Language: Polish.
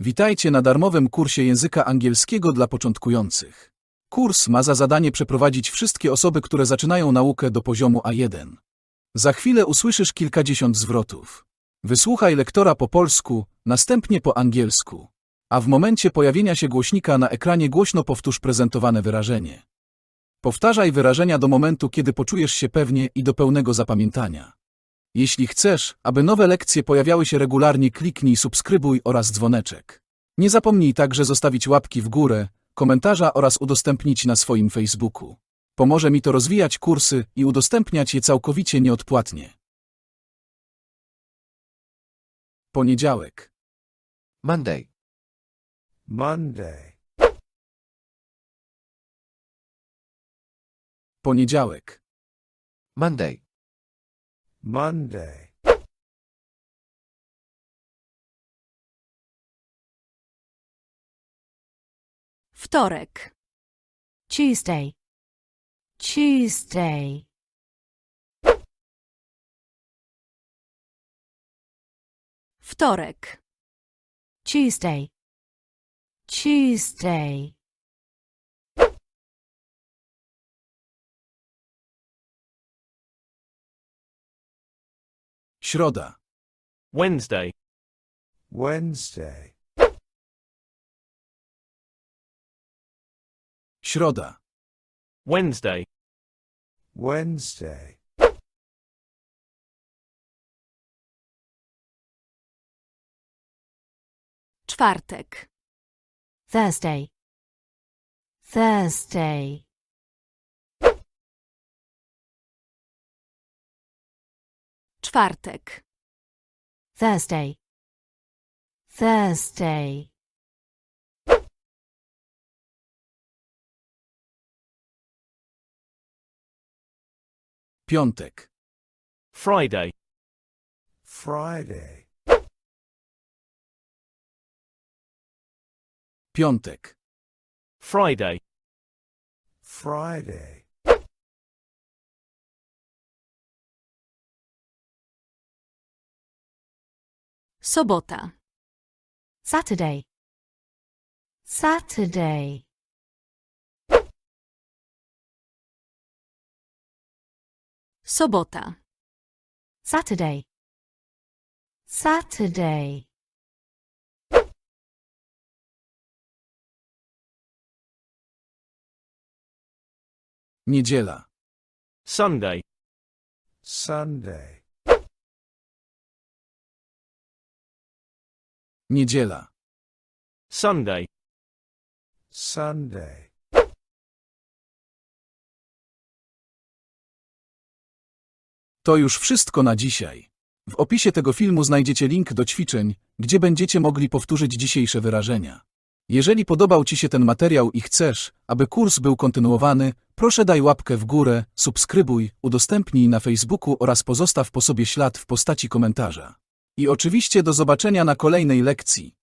Witajcie na darmowym kursie języka angielskiego dla początkujących. Kurs ma za zadanie przeprowadzić wszystkie osoby, które zaczynają naukę do poziomu A1. Za chwilę usłyszysz kilkadziesiąt zwrotów. Wysłuchaj lektora po polsku, następnie po angielsku. A w momencie pojawienia się głośnika na ekranie głośno powtórz prezentowane wyrażenie. Powtarzaj wyrażenia do momentu, kiedy poczujesz się pewnie i do pełnego zapamiętania. Jeśli chcesz, aby nowe lekcje pojawiały się regularnie, kliknij subskrybuj oraz dzwoneczek. Nie zapomnij także zostawić łapki w górę, komentarza oraz udostępnić na swoim Facebooku. Pomoże mi to rozwijać kursy i udostępniać je całkowicie nieodpłatnie. Poniedziałek, Monday, Monday, poniedziałek, Monday, Monday, Wtorek. Tuesday. Tuesday. Wtorek. Tuesday. Tuesday. Środa, Wednesday, Wednesday, środa, Wednesday, Wednesday, Czwartek. Thursday. Thursday. Czwartek. Thursday. Thursday. piątek, Friday, Friday, piątek, Friday, Friday, Sobota. Saturday. Saturday. Sobota. Saturday. Saturday. niedziela, Sunday, Sunday, niedziela, Sunday, Sunday, To już wszystko na dzisiaj. W opisie tego filmu znajdziecie link do ćwiczeń, gdzie będziecie mogli powtórzyć dzisiejsze wyrażenia. Jeżeli podobał Ci się ten materiał i chcesz, aby kurs był kontynuowany, proszę daj łapkę w górę, subskrybuj, udostępnij na Facebooku oraz pozostaw po sobie ślad w postaci komentarza. I oczywiście do zobaczenia na kolejnej lekcji.